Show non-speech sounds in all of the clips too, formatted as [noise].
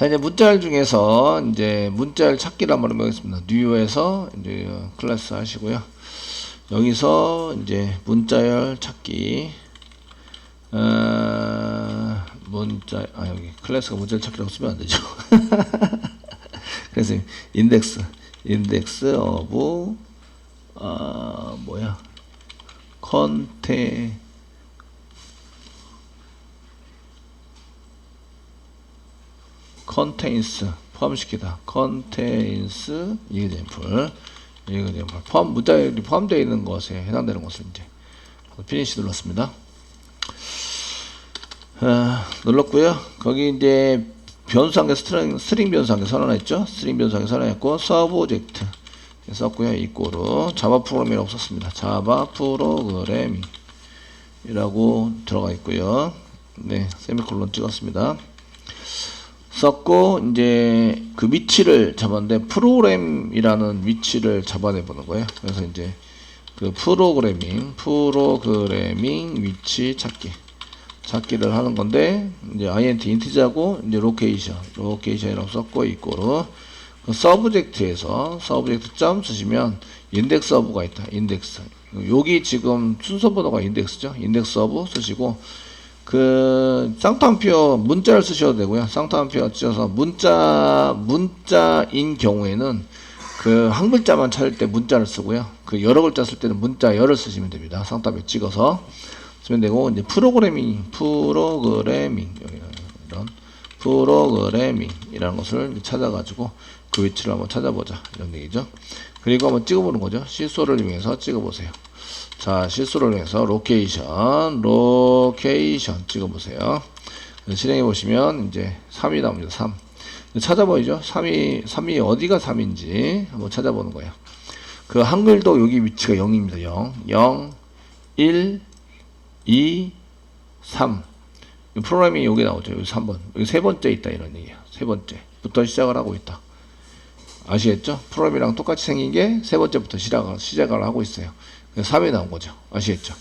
자 이제 문자열 중에서 이제 문자열 찾기를 한번 해보겠습니다. 뉴에서 이제 클래스 하시고요. 여기서 이제 문자열 찾기 어, 문자 아 여기 클래스가 문자열 찾기라고 쓰면 안 되죠. [laughs] 그래서 인덱스 인덱스 어부 아 뭐야 컨테 컨테인스 포함시키다 컨테인스 이그젠플 이그젠플 포함 문자열이 포함되어 있는 것에 해당되는 것을 이제 피니시 눌렀습니다. 아, 눌렀고요. 거기 이제 변수한개 스트링, 스트링 변수한개 선언했죠. 스트링 변수한개 선언했고 서브 오젝트 썼고요. 이꼬로 자바 프로그램이라고 썼습니다. 자바 프로그램이라고 들어가 있고요. 네, 세미콜론 찍었습니다. 썼고 이제 그 위치를 잡았는데 프로그램이라는 위치를 잡아내 보는 거예요. 그래서 이제 그 프로그래밍 프로그래밍 위치 찾기 찾기를 하는 건데 이제 int 인티자고 이제 로케이션 로케이션이라고 썼고 이꼬로 그 서브젝트에서 서브젝트 점 쓰시면 인덱스 서브가 있다. 인덱스. 여기 지금 순서 번호가 인덱스죠. 인덱스 서브 쓰시고 그 쌍따옴표 문자를 쓰셔도 되고요. 쌍따옴표 찍어서 문자 문자인 경우에는 그 한 글자만 찾을 때 문자를 쓰고요. 그 여러 글자 쓸 때는 문자 열을 쓰시면 됩니다. 쌍따옴표 찍어서 쓰면 되고 이제 프로그래밍 프로그래밍 이런 프로그래밍이라는 것을 찾아가지고 그 위치를 한번 찾아보자 이런 얘기죠. 그리고 한번 찍어보는 거죠. 실소를 이용해서 찍어보세요. 자, 실수를 해서 로케이션, 로케이션 찍어보세요. 실행해 보시면 이제 3이 나옵니다. 3. 찾아보이죠? 3이, 3이 어디가 3인지 한번 찾아보는 거예요. 그 한글도 여기 위치가 0입니다. 0. 0, 1, 2, 3. 프로그램이 여기 나오죠. 여기 3번. 여기 세 번째 있다. 이런 얘기야. 세 번째부터 시작을 하고 있다. 아시겠죠? 프로그램이랑 똑같이 생긴 게 세 번째부터 시작을, 시작을 하고 있어요. 3이 나온 거죠. 아시겠죠?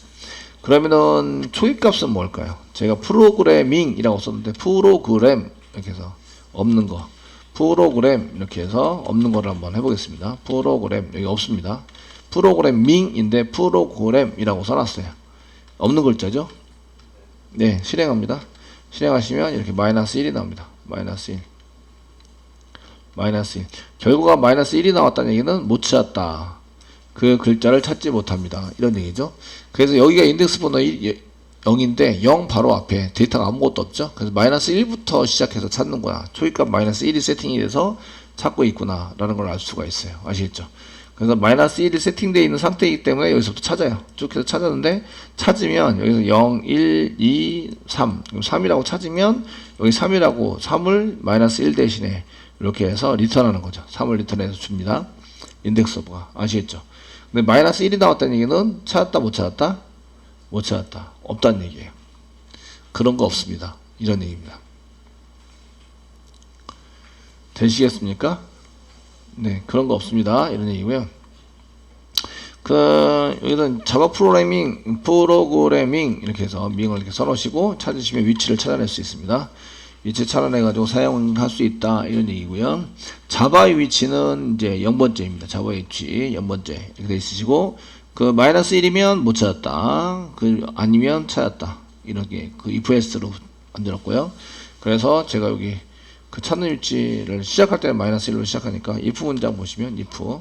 그러면은 초기값은 뭘까요? 제가 프로그래밍이라고 썼는데 프로그램 이렇게 해서 없는 거 프로그램 이렇게 해서 없는 거를 한번 해보겠습니다. 프로그램 여기 없습니다. 프로그래밍인데 프로그램이라고 써놨어요. 없는 글자죠? 네, 실행합니다. 실행하시면 이렇게 마이너스 1이 나옵니다. 마이너스 1. 마이너스 1. 결과가 마이너스 1이 나왔다는 얘기는 못 찾았다. 그 글자를 찾지 못합니다. 이런 얘기죠. 그래서 여기가 인덱스 번호 0인데 0 바로 앞에 데이터가 아무것도 없죠. 그래서 마이너스 1부터 시작해서 찾는 거야. 초기값 마이너스 1이 세팅이 돼서 찾고 있구나 라는 걸 알 수가 있어요. 아시겠죠? 그래서 마이너스 1이 세팅되어 있는 상태이기 때문에 여기서부터 찾아요. 쭉 해서 찾았는데 찾으면 여기서 0, 1, 2, 3 3이라고 찾으면 여기 3이라고 3을 마이너스 1 대신에 이렇게 해서 리턴하는 거죠. 3을 리턴해서 줍니다. 인덱스 서버가 아시겠죠? 근데 마이너스 1이 나왔다는 얘기는 찾았다 못 찾았다? 못 찾았다. 없다는 얘기예요. 그런 거 없습니다. 이런 얘기입니다. 되시겠습니까? 네, 그런 거 없습니다. 이런 얘기고요. 그 여기는 자바 프로그래밍, 프로그래밍 이렇게 해서 밍을 이렇게 써놓으시고 찾으시면 위치를 찾아낼 수 있습니다. 위치 찾아내 가지고 사용할 수 있다 이런 얘기고요. 자바의 위치는 이제 0번째입니다. 자바의 위치 0번째 이렇게 돼 있으시고 그 마이너스 1이면 못 찾았다. 그 아니면 찾았다. 이렇게 그 if else로 만들었고요. 그래서 제가 여기 그 찾는 위치를 시작할 때는 마이너스 1로 시작하니까 if 문장 보시면 if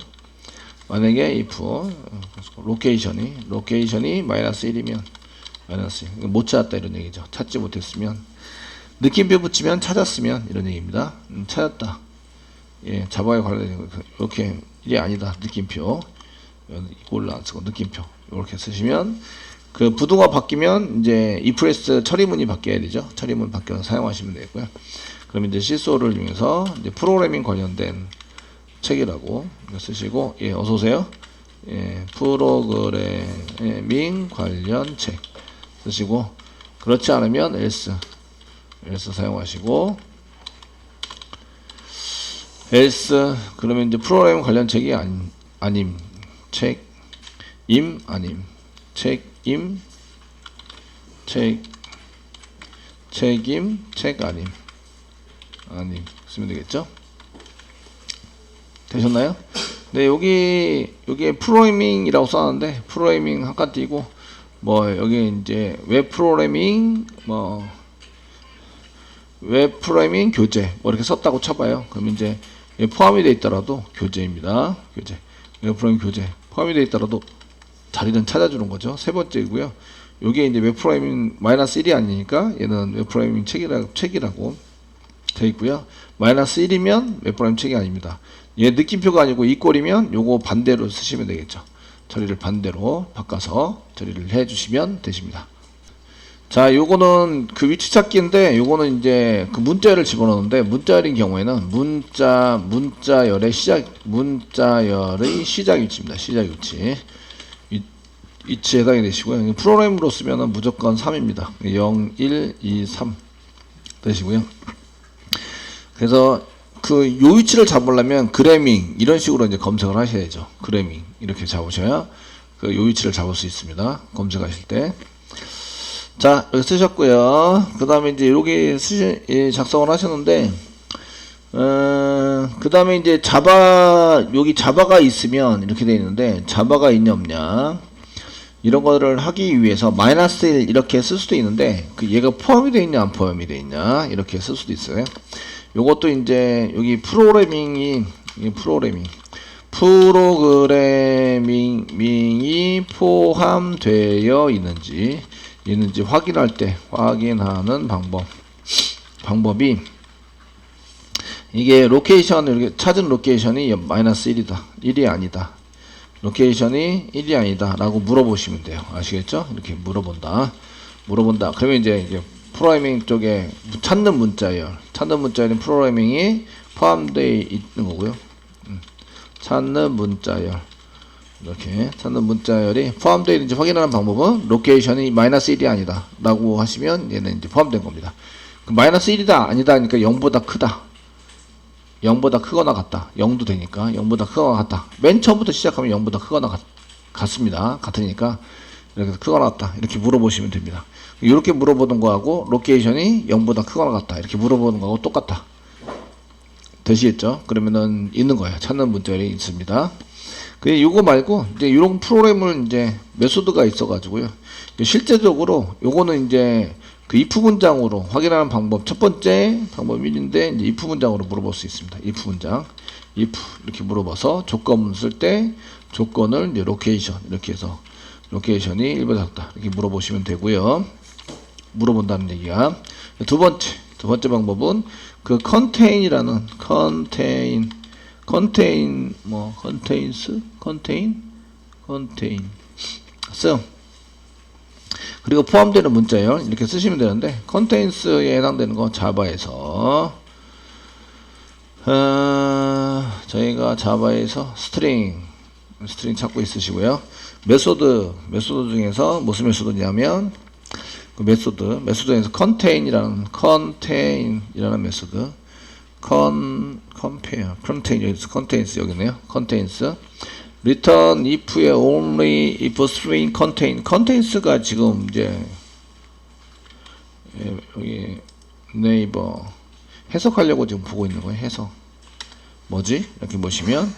만약에 if 로케이션이 로케이션이 마이너스 1이면 마이너스 1. 못 찾았다 이런 얘기죠. 찾지 못했으면 느낌표 붙이면 찾았으면 이런 얘기입니다. 음, 찾았다. 예, 자바에 관련된 거 이렇게 일이 아니다. 느낌표 이걸로 안 쓰고 느낌표 이렇게 쓰시면 그 부도가 바뀌면 이제 이프레스 처리문이 바뀌어야 되죠. 처리문 바뀌어서 사용하시면 되고요. 그럼 이제 시소를 이용해서 이제 프로그래밍 관련된 책이라고 쓰시고 예, 어서 오세요. 예, 프로그래밍 관련 책 쓰시고 그렇지 않으면 else else 사용하시고 else 그러면 이제 프로그래밍 관련 책이 아닌 아님 책임 아님 책임 책 책임 책 아님 아님 쓰면 되겠죠? 되셨나요? 네, 여기 여기에 프로그래밍이라고 써놨는데 프로그래밍 한칸 띄고 뭐 여기 이제 웹 프로그래밍 뭐 웹 프로그래밍 교재 뭐 이렇게 썼다고 쳐봐요. 그럼 이제 얘 포함이 돼 있더라도 교재입니다. 교재 웹 프로그래밍 교재 포함이 돼 있더라도 자리는 찾아주는 거죠. 세 번째고요. 요게 이제 웹 프로그래밍 마이너스 1이 아니니까 얘는 웹 프로그래밍 책이라, 책이라고 돼 있고요. 마이너스 1이면 웹 프로그래밍 책이 아닙니다. 얘 느낌표가 아니고 이 꼴이면 요거 반대로 쓰시면 되겠죠. 처리를 반대로 바꿔서 처리를 해 주시면 되십니다. 자, 요거는 그 위치 찾기인데 요거는 이제 그 문자열을 집어넣는데 문자열인 경우에는 문자 문자열의 시작 문자열의 시작 위치입니다. 시작 위치. 위, 위치에 해당이 되시고요. 프로그램으로 쓰면은 무조건 3입니다. 0, 1, 2, 3 되시고요. 그래서 그 요 위치를 잡으려면 그래밍 이런 식으로 이제 검색을 하셔야죠. 그래밍 이렇게 잡으셔야 그 요 위치를 잡을 수 있습니다. 검색하실 때. 자, 여기 쓰셨고요. 그 다음에 이제 여기 쓰시, 예, 작성을 하셨는데, 어, 그 다음에 이제 자바, 여기 자바가 있으면 이렇게 돼 있는데, 자바가 있냐 없냐. 이런 거를 하기 위해서 마이너스 1 이렇게 쓸 수도 있는데, 그 얘가 포함이 돼 있냐, 안 포함이 돼 있냐. 이렇게 쓸 수도 있어요. 요것도 이제 여기 프로그래밍이, 이 프로그래밍. 프로그래밍이 포함되어 있는지, 있는지 확인할 때 확인하는 방법. 방법이 이게 로케이션 이렇게 찾은 로케이션이 마이너스 1이다. 1이 아니다. 로케이션이 1이 아니다 라고 물어보시면 돼요. 아시겠죠? 이렇게 물어본다. 물어본다. 그러면 이제, 이제 프로그래밍 쪽에 찾는 문자열. 찾는 문자열인 프로그래밍이 포함되어 있는 거고요. 음, 찾는 문자열 이렇게 찾는 문자열이 포함되어 있는지 확인하는 방법은 로케이션이 마이너스 1이 아니다 라고 하시면 얘는 이제 포함된 겁니다. 그 마이너스 1이다 아니다 하니까 0보다 크다. 0보다 크거나 같다. 0도 되니까 0보다 크거나 같다. 맨 처음부터 시작하면 0보다 크거나 같, 같습니다. 같으니까 이렇게 크거나 같다. 이렇게 물어보시면 됩니다. 이렇게 물어보는 거하고 로케이션이 0보다 크거나 같다. 이렇게 물어보는 거하고 똑같다. 되시겠죠? 그러면은 있는 거예요. 찾는 문자열이 있습니다 그 요거 말고 이제 이런 프로그램을 이제 메소드가 있어가지고요. 실제적으로 요거는 이제 그 if 문장으로 확인하는 방법 첫 번째 방법 1인데 이제 if 문장으로 물어볼 수 있습니다. if 문장 if 이렇게 물어봐서 조건문 쓸때 조건을 이제 로케이션 이렇게 해서 로케이션이 1보다 작다 이렇게 물어보시면 되고요. 물어본다는 얘기야. 두 번째 두 번째 방법은 그 contain이라는 contain contain 뭐 contains contain contain. 써 그리고 포함되는 문자열 이렇게 쓰시면 되는데 contains에 해당되는 건 자바에서 어, 저희가 자바에서 스트링 스트링 찾고 있으시고요. 메소드 메소드 중에서 무슨 메소드냐면 그 메소드 메소드에서 contain이라는 contain이라는 메소드 con compare contains 여기네요. contains. return if에 only if string contain. contains가 지금 이제 예, 여기 네이버 해석하려고 지금 보고 있는 거예요 해석. 뭐지? 이렇게 보시면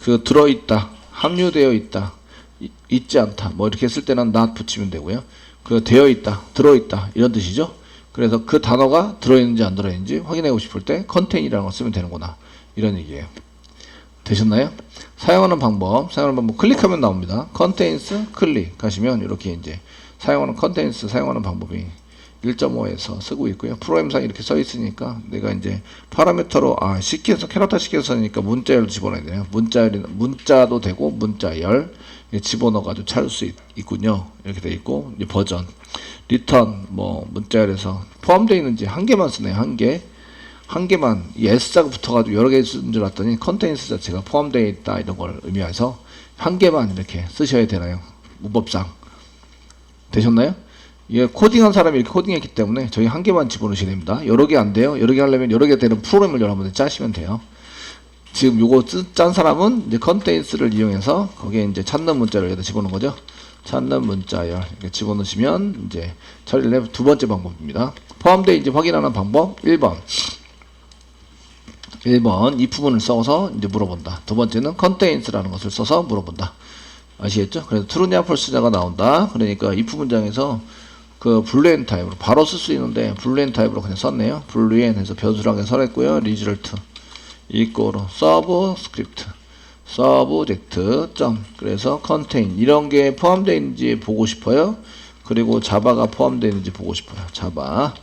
그 들어있다 함유되어 있다 이, 있지 않다. 뭐 이렇게 쓸 때는 not 붙이면 되고요. 그 되어 있다 들어 있다. 이런 뜻이죠 그래서 그 단어가 들어있는지 안 들어있는지 확인하고 싶을 때 컨테인이라는 걸 쓰면 되는구나. 이런 얘기예요. 되셨나요? 사용하는 방법 사용하는 방법 클릭하면 나옵니다. 컨테인스 클릭 하시면 이렇게 이제 사용하는 컨테인스 사용하는 방법이 1.5에서 쓰고 있고요. 프로그램상 이렇게 써 있으니까 내가 이제 파라미터로 아 시켜서 캐릭터 시켜서 하니까 문자열도 집어넣어야 되네요. 문자열 문자도 되고 문자열 집어넣어 가지고 찾을 수 있, 군요. 이렇게 돼 있고 이제 버전. 리턴 뭐 문자열에서 포함되어 있는지 한 개만 쓰네요 한 개. 한 개만 이 S자가 붙어가지고 여러 개 쓰는 줄 알았더니 컨테인스 자체가 포함되어 있다 이런 걸 의미해서 한 개만 이렇게 쓰셔야 되나요? 문법상. 되셨나요? 이게 코딩한 사람이 이렇게 코딩했기 때문에 저희 한 개만 집어넣으셔야 됩니다. 여러 개 안 돼요. 여러 개 하려면 여러 개 되는 프로그램을 여러분들 짜시면 돼요 지금 요거 짠 사람은 이제 컨테인스를 이용해서 거기에 이제 찾는 문자를 여기다 집어넣은 거죠 찾는 문자열 이렇게 집어넣으시면 이제 처리를 해두 번째 방법입니다. 포함되어 있는지 확인하는 방법 1번 1번 이 부분을 써서 이제 물어본다. 두 번째는 contains라는 것을 써서 물어본다. 아시겠죠? 그래서 true냐 false냐가 나온다. 그러니까 if 문장에서 그 불리엔 타입으로 바로 쓸 수 있는데 불리엔 타입으로 그냥 썼네요. 불리엔 해서 변수라고 설했고요. result 이꼬로 subscript subject 점 그래서 contain 이런 게 포함되어 있는지 보고 싶어요. 그리고 자바가 포함되어 있는지 보고 싶어요. 자바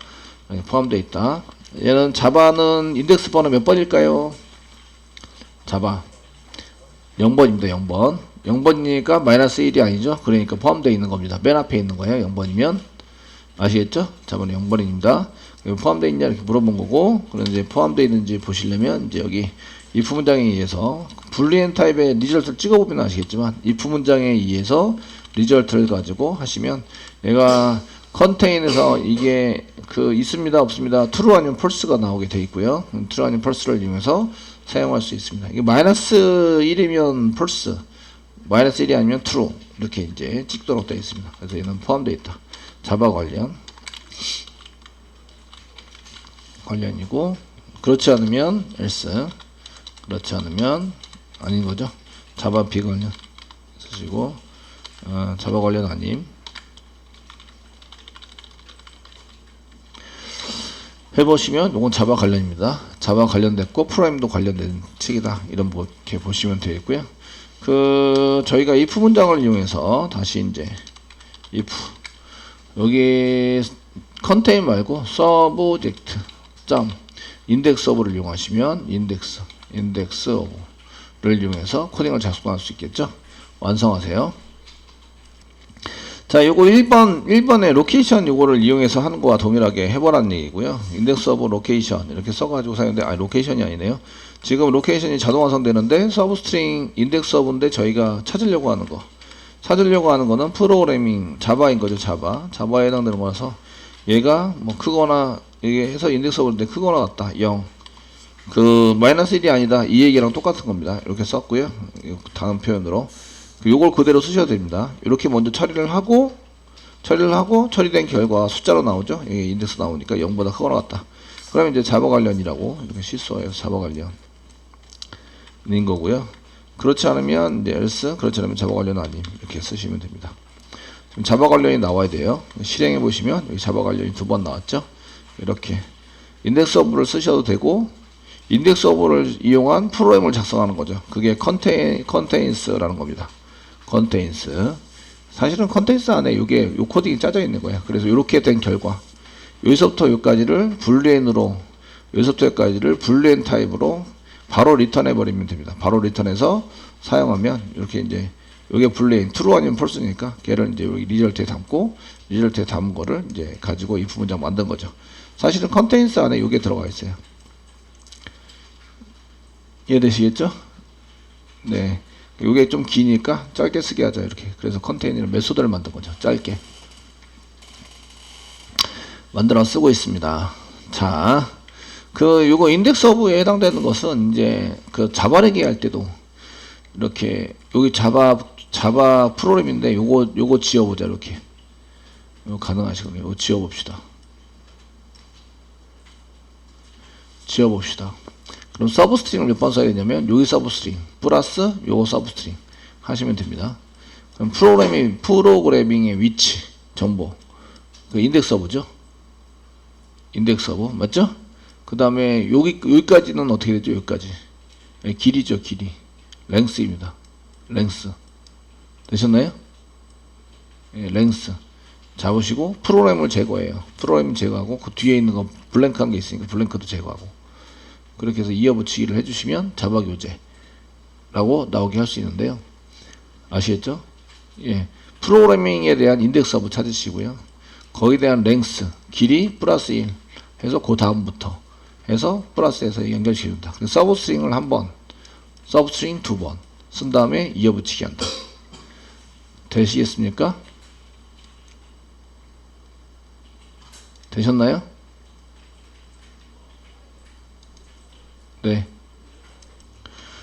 포함되어 있다. 얘는 자바는 인덱스 번호 몇 번일까요? 자바 0번입니다. 0번 0번이니까 마이너스 1이 아니죠. 그러니까 포함되어 있는 겁니다. 맨 앞에 있는 거예요. 0번이면 아시겠죠? 자바는 0번입니다. 포함되어 있냐 이렇게 물어본 거고 그런 이제 포함되어 있는지 보시려면 이제 여기 if 문장에 의해서 불리엔 타입의 리절트를 찍어보면 아시겠지만 if 문장에 의해서 리절트를 가지고 하시면 얘가 컨테인에서 이게 그 있습니다 없습니다 true 아니면 false가 나오게 돼 있고요. true 아니면 false를 이용해서 사용할 수 있습니다. 이게 마이너스 1이면 false 마이너스 1이 아니면 true 이렇게 이제 찍도록 되어 있습니다. 그래서 얘는 포함되어 있다. 자바 관련 관련이고 그렇지 않으면 else 그렇지 않으면 아닌 거죠. 자바 비관련 쓰시고 어, 자바 관련 아님. 해보시면 이건 자바 관련입니다. 자바 관련됐고 프라임도 관련된 책이다. 이런 뭐 이렇게 보시면 되겠고요. 그 저희가 if 문장을 이용해서 다시 이제 if 여기 컨테인 말고 subject 점. 인덱스 오브를 이용하시면 인덱스 인덱스 오브를 이용해서 코딩을 작성할 수 있겠죠? 완성하세요. 자 요거 1번 1번의 로케이션 요거를 이용해서 하는 거와 동일하게 해보라는 얘기고요. 인덱스 오브 로케이션 이렇게 써가지고 사용돼. 아 로케이션이 아니네요. 지금 로케이션이 자동 완성되는데 서브 스트링 인덱스 오브인데 저희가 찾으려고 하는 거. 찾으려고 하는 거는 프로그래밍 자바인 거죠 자바. 자바에 해당되는 거라서 얘가 뭐 크거나 이게 해서 인덱스 오브인데 크거나 같다 0. 그 마이너스 1이 아니다 이 얘기랑 똑같은 겁니다. 이렇게 썼고요. 다음 표현으로 그 요걸 그대로 쓰셔도 됩니다. 이렇게 먼저 처리를 하고 처리를 하고 처리된 결과 숫자로 나오죠. 이게 인덱스 나오니까 0보다 크거나 같다. 그러면 이제 자바 관련이라고 이렇게 실수해서 자바 관련인 거고요. 그렇지 않으면 이제 else 그렇지 않으면 자바 관련 아님 이렇게 쓰시면 됩니다. 자바 관련이 나와야 돼요. 실행해 보시면 여기 자바 관련이 두 번 나왔죠. 이렇게 인덱스 오브를 쓰셔도 되고 인덱스 오브를 이용한 프로그램을 작성하는 거죠. 그게 컨테인 컨테인스라는 겁니다. 컨테인스. 사실은 컨테인스 안에 이게 요 코딩이 짜져 있는 거야. 그래서 이렇게 된 결과 여기서부터 여기까지를 불리엔으로 여기서부터 여기까지를 불리엔 타입으로 바로 리턴해 버리면 됩니다. 바로 리턴해서 사용하면 이렇게 이제 여기 불리엔 트루 아니면 펄스니까 걔를 이제 여기 리절트에 담고 리절트에 담은 거를 이제 가지고 if 문장 만든 거죠. 사실은 컨테인스 안에 이게 들어가 있어요. 이해되시겠죠? 네. 이게 좀 기니까 짧게 쓰게 하자 이렇게. 그래서 컨테이너를 메소드를 만든 거죠. 짧게. 만들어 쓰고 있습니다. 자, 그 요거 인덱스 오브에 해당되는 것은 이제 그 자바레기 할 때도 이렇게 여기 자바 자바 프로그램인데 요거 요거 지어 보자 이렇게. 가능하시거든요. 지어 봅시다. 지어 봅시다. 그럼 서브 스트링을 몇 번 써야 되냐면 여기 서브 스트링 플러스 요거 서브 스트링 하시면 됩니다. 그럼 프로그래밍 프로그래밍의 위치 정보 그 인덱스 서브죠. 인덱스 서브 맞죠? 그 다음에 여기 여기까지는 어떻게 되죠? 여기까지 네, 길이죠 길이 랭스입니다. 랭스 되셨나요? 예, 랭스 잡으시고 프로그램을 제거해요. 프로그램 제거하고 그 뒤에 있는 거 블랭크한 게 있으니까 블랭크도 제거하고 그렇게 해서 이어붙이기를 해주시면 자바 교재라고 나오게 할 수 있는데요. 아시겠죠? 예, 프로그래밍에 대한 인덱스 허브 찾으시고요. 거기에 대한 랭스 길이 플러스 1 해서 그 다음부터 해서 플러스해서 연결시킵니다. 서브 스트링을 한 번, 서브 스트링 두 번 쓴 다음에 이어붙이기 한다. 되시겠습니까? 되셨나요? 네.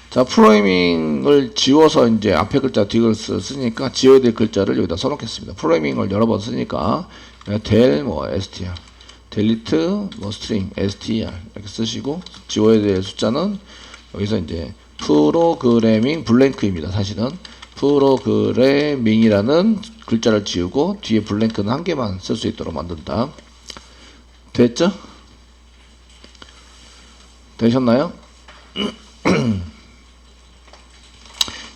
자, 프로그래밍을 지워서 이제 앞에 글자 뒤 글자 쓰니까 지워야 될 글자를 여기다 써놓겠습니다. 프로그래밍을 여러 번 쓰니까 델, 뭐, str, delete 뭐 string str 이렇게 쓰시고 지워야 될 숫자는 여기서 이제 프로그래밍 블랭크입니다. 사실은 프로그래밍이라는 글자를 지우고 뒤에 블랭크는 한 개만 쓸 수 있도록 만든다. 됐죠? 되셨나요? [clears throat]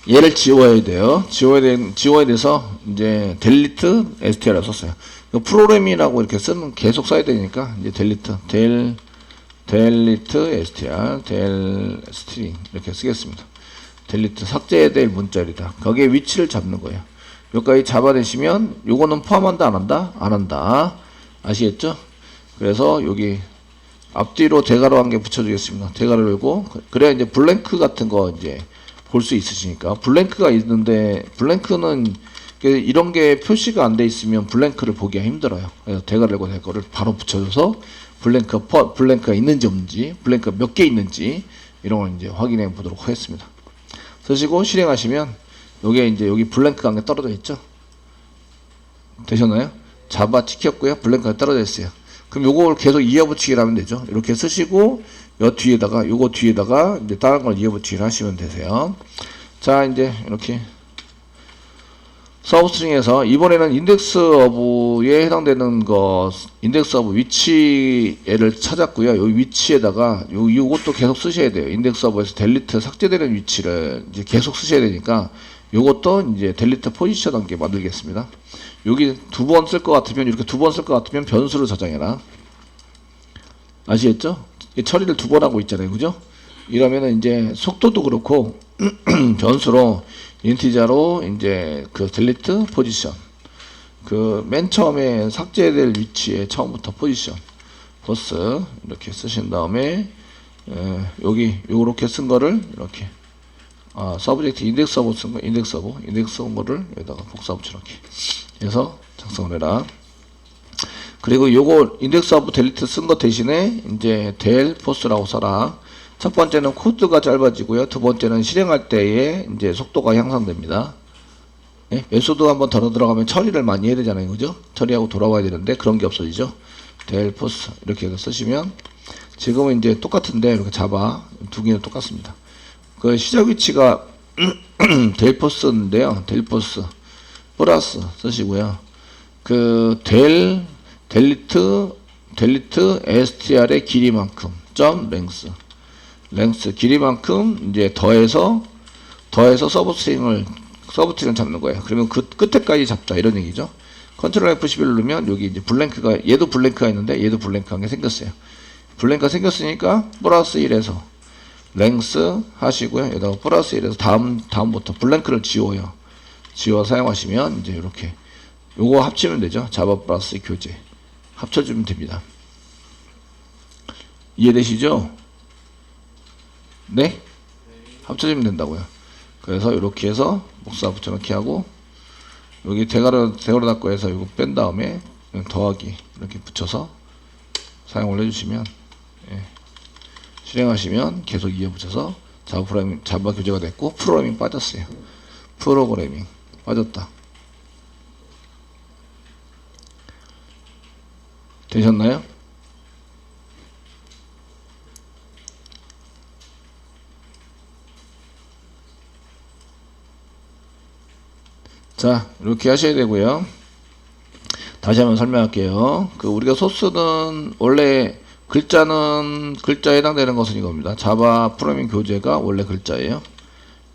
얘를 지워야 돼요. 지워야 돼, 지워야 돼서 이제 delete str을 썼어요. 이거 프로그램이라고 이렇게 쓰면 계속 써야 되니까 이제 delete del delete str del string 이렇게 쓰겠습니다. delete 삭제해야 될 문자리다. 거기에 위치를 잡는 거예요. 여기까지 잡아내시면 요거는 포함한다 안 한다? 안 한다. 아시겠죠? 그래서 여기 앞뒤로 대괄호 한 개 붙여주겠습니다. 대괄호 열고 그래야 이제 블랭크 같은 거 이제 볼 수 있으시니까 블랭크가 있는데 블랭크는 그 이런 게 표시가 안 돼 있으면 블랭크를 보기가 힘들어요. 그래서 대괄호 열고 대괄호를 바로 붙여줘서 블랭크 퍼, 블랭크가 있는지 없는지 블랭크가 몇개 있는지 이런 걸 이제 확인해 보도록 하겠습니다. 쓰시고 실행하시면 여기에 이제 여기 블랭크가 한 개 떨어져 있죠. 되셨나요? 잡아 찍혔고요. 블랭크가 떨어져 있어요. 그럼 요걸 계속 이어붙이기를 하면 되죠. 이렇게 쓰시고 요 뒤에다가 요거 뒤에다가 이제 다른 걸 이어붙이기를 하시면 되세요. 자 이제 이렇게 서브스트링에서 이번에는 인덱스 어브에 해당되는 거 인덱스 어브 위치를 찾았고요. 요 위치에다가 요 요것도 계속 쓰셔야 돼요. 인덱스 어브에서 델리트 삭제되는 위치를 이제 계속 쓰셔야 되니까 요것도 이제 델리트 포지션 함께 만들겠습니다. 여기 두 번 쓸 것 같으면 이렇게 두 번 쓸 것 같으면 변수를 저장해라. 아시겠죠? 이 처리를 두 번 하고 있잖아요. 그죠? 이러면은 이제 속도도 그렇고 [clears throat] 변수로 인티자로 이제 그 델리트 포지션 그 맨 처음에 삭제될 위치에 처음부터 포지션 버스 이렇게 쓰신 다음에 에, 여기 요렇게 쓴 거를 이렇게 아 서브젝트 인덱스 서버 쓴거 인덱스 서버 인덱스 서버를 여기다가 복사 붙여 이렇게 해서 작성을 해라. 그리고 요거 인덱스 오브 델리트 쓴거 대신에 이제 델 포스라고 써라. 첫 번째는 코드가 짧아지고요. 두 번째는 실행할 때에 이제 속도가 향상됩니다. 예? 메소드 한번 더 들어가면 처리를 많이 해야 되잖아요. 그죠? 처리하고 돌아와야 되는데 그런 게 없어지죠. 델 포스 이렇게 해서 쓰시면 지금은 이제 똑같은데 이렇게 잡아 두 개는 똑같습니다. 그 시작 위치가 [clears throat] 델 포스인데요. 델 포스 플러스 쓰시고요. 그 델, 델리트, 델리트 str의 길이만큼 점 랭스 랭스 길이만큼 이제 더해서 더해서 서브 스트링을 서브 스트링을 잡는 거예요. 그러면 그 끝에까지 잡자 이런 얘기죠. 컨트롤 F11 누르면 여기 이제 블랭크가 얘도 블랭크가 있는데 얘도 블랭크한 게 생겼어요. 블랭크가 생겼으니까 플러스 1에서 랭스 하시고요. 여기다가 플러스 1에서 다음 다음부터 블랭크를 지워요. 지워 사용하시면 이제 이렇게 요거 합치면 되죠. 자바 플러스 교재 합쳐주면 됩니다. 이해되시죠? 네? 합쳐주면 된다고요. 그래서 이렇게 해서 목사 붙여넣기 하고 여기 대가로 대가로 닫고 해서 이거 뺀 다음에 더하기 이렇게 붙여서 사용을 해주시면 예. 실행하시면 계속 이어붙여서 자바 프로그래밍 자바 교재가 됐고 프로그래밍 빠졌어요. 프로그래밍 빠졌다. 되셨나요? 자, 이렇게 하셔야 되고요. 다시 한번 설명할게요. 그 우리가 소스는 원래 글자는 글자에 해당되는 것은 이겁니다. 자바 프로그래밍 교재가 원래 글자예요.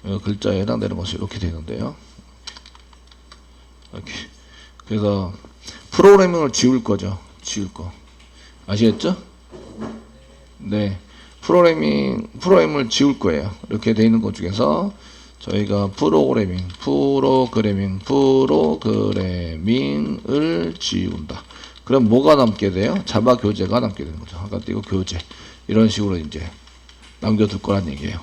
어, 글자에 해당되는 것이 이렇게 되는데요. 이렇게. 그래서 프로그래밍을 지울 거죠. 지울 거. 아시겠죠? 네. 프로그래밍, 프로그램을 지울 거예요. 이렇게 돼 있는 것 중에서 저희가 프로그래밍, 프로그래밍, 프로그래밍을 지운다. 그럼 뭐가 남게 돼요? 자바 교재가 남게 되는 거죠. 아까 이거 교재. 이런 식으로 이제 남겨둘 거란 얘기예요.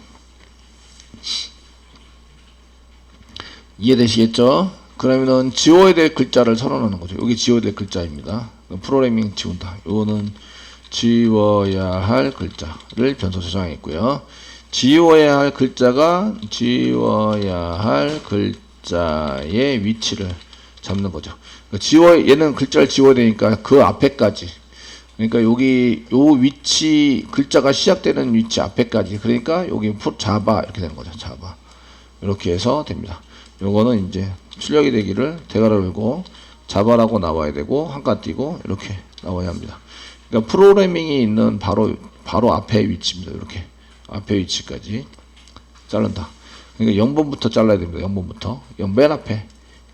이해되시겠죠? 그러면은 지워야 될 글자를 선언하는 거죠. 여기 지워야 될 글자입니다. 프로그래밍 지운다. 이거는 지워야 할 글자를 변수 저장했고요. 지워야 할 글자가 지워야 할 글자의 위치를 잡는 거죠. 지워 얘는 글자를 지워야 되니까 그 앞에까지 그러니까 여기 요 위치 글자가 시작되는 위치 앞에까지 그러니까 여기 푸- 자바 이렇게 되는 거죠. 자바 이렇게 해서 됩니다. 요거는 이제 출력이 되기를 대가를 걸고 자바라고 나와야 되고 한칸 띄고 이렇게 나와야 합니다. 그러니까 프로그래밍이 있는 바로 바로 앞에 위치입니다. 이렇게 앞에 위치까지 자른다. 그러니까 0번부터 잘라야 됩니다. 0번부터. 영- 맨 앞에.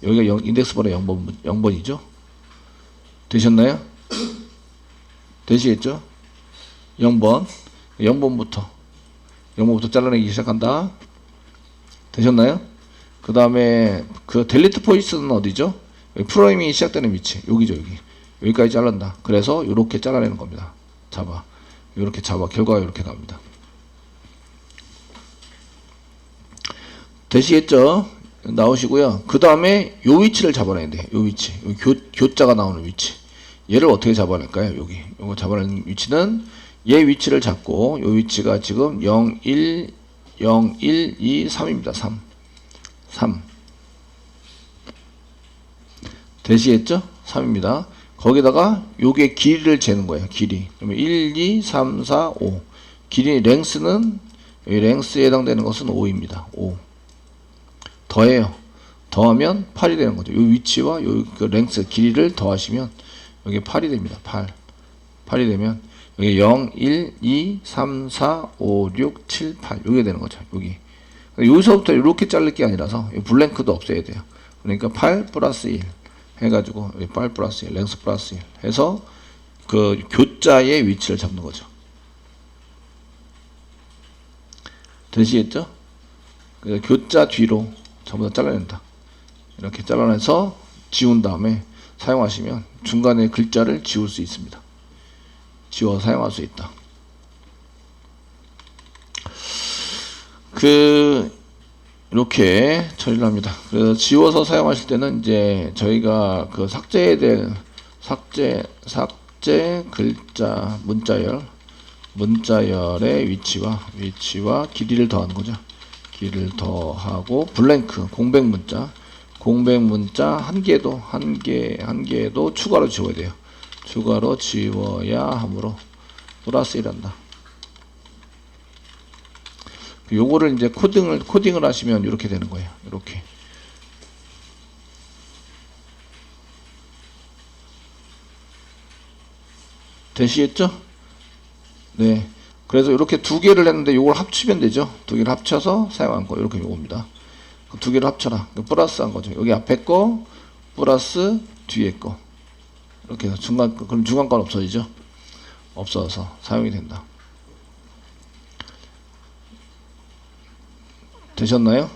여기가 영- 인덱스 번호 0번, 0번이죠? 되셨나요? 되시겠죠? 0번. 0번부터. 0번부터 잘라내기 시작한다. 되셨나요? 그 다음에 그 델리트 포이스는 어디죠? 여기 프로그래밍이 시작되는 위치. 여기죠, 여기. 여기까지 자른다. 그래서 이렇게 잘라내는 겁니다. 잡아. 이렇게 잡아. 결과가 이렇게 나옵니다. 되시겠죠? 나오시고요. 그 다음에 요 위치를 잡아내야 돼. 요 위치. 요 교, 교자가 나오는 위치. 얘를 어떻게 잡아낼까요? 여기. 요거 잡아내는 위치는 얘 위치를 잡고 요 위치가 지금 0, 1, 0, 1, 2, 3입니다. 3. 3. 되시겠죠? 3입니다. 거기다가 요게 길이를 재는 거예요. 길이. 그러면 1, 2, 3, 4, 5. 길이 랭스는 이 랭스에 해당되는 것은 5입니다. 5. 더해요. 더하면 8이 되는 거죠. 요 위치와 요그 랭스 길이를 더하시면 여기 8이 됩니다. 8. 8이 되면 여기 0, 1, 2, 3, 4, 5, 6, 7, 8 여기 되는 거죠. 여기. 여기서부터 이렇게 자를 게 아니라서 이 블랭크도 없애야 돼요. 그러니까 8 플러스 1 해가지고 여기 8 플러스 1, 랭스 플러스 1 해서 그 교자의 위치를 잡는 거죠. 되시겠죠? 교자 뒤로 전부 다 잘라낸다. 이렇게 잘라내서 지운 다음에 사용하시면 중간에 글자를 지울 수 있습니다. 지워 사용할 수 있다. 그 이렇게 처리를 합니다. 그래서 지워서 사용하실 때는 이제 저희가 그 삭제에 대한 삭제 삭제 글자 문자열 문자열의 위치와 위치와 길이를 더하는 거죠. 길이를 더하고 블랭크 공백 문자 공백 문자 한 개도 한 개 한 개도 추가로 지워야 돼요. 추가로 지워야 하므로 플러스 1한다. 요거를 이제 코딩을 코딩을 하시면 이렇게 되는 거예요. 이렇게. 되시겠죠? 네. 그래서 이렇게 두 개를 했는데 요걸 합치면 되죠. 두 개를 합쳐서 사용한 거 이렇게 요겁니다. 그두 개를 합쳐라. 그 플러스 한 거죠. 여기 앞에 거 플러스 뒤에 거. 이렇게 해서 중간 거 그럼 중간 건 없어지죠. 없어서 사용이 된다. 되셨나요?